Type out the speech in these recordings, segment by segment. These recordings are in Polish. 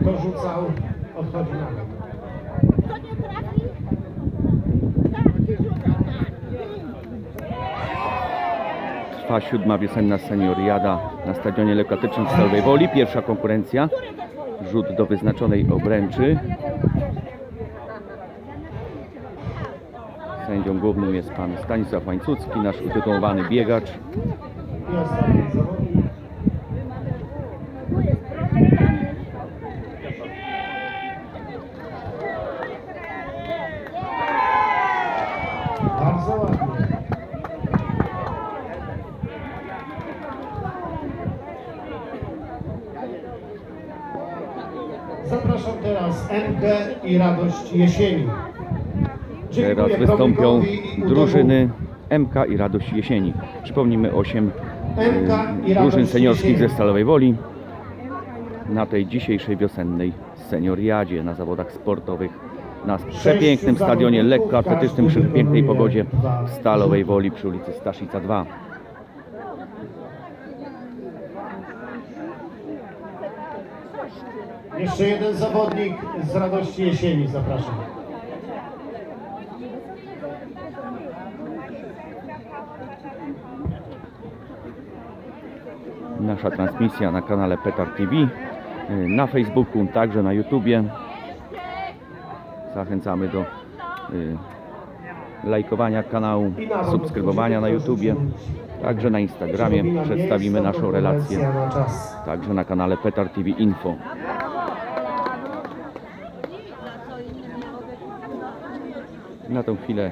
Kto rzucał, odchodzi na bok. Kto nie trafi? Trwa siódma wiosenna senioriada na stadionie lekkoatletycznym w Stalowej Woli. Pierwsza konkurencja. Rzut do wyznaczonej obręczy. Sędzią głównym jest pan Stanisław Łańcucki, nasz utytułowany biegacz. I ostatni zawodnik. Bardzo ładnie. Zapraszam teraz MK i Radość Jesieni. Dziękuję Teraz wystąpią i drużyny MK i Radość Jesieni. Przypomnijmy 8 MK i drużyn seniorskich ze. Stalowej Woli na tej dzisiejszej wiosennej senioriadzie na zawodach sportowych na przepięknym stadionie lekkoatletycznym przy pięknej pogodzie w Stalowej Woli przy ulicy Staszica 2. Jeszcze jeden zawodnik z Radości Jesieni, zapraszam. Nasza transmisja na kanale Petar TV, y, na Facebooku, także na YouTubie. Zachęcamy do y, lajkowania kanału, subskrybowania na YouTubie, także na Instagramie. Przedstawimy naszą relację, także na kanale Petar TV Info. Na tą chwilę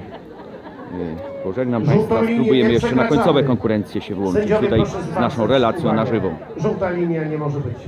pożegnam Żółtą Państwa. Spróbujemy jeszcze na końcowe konkurencje się włączyć tutaj z naszą relacją na żywo. Żółta linia nie może być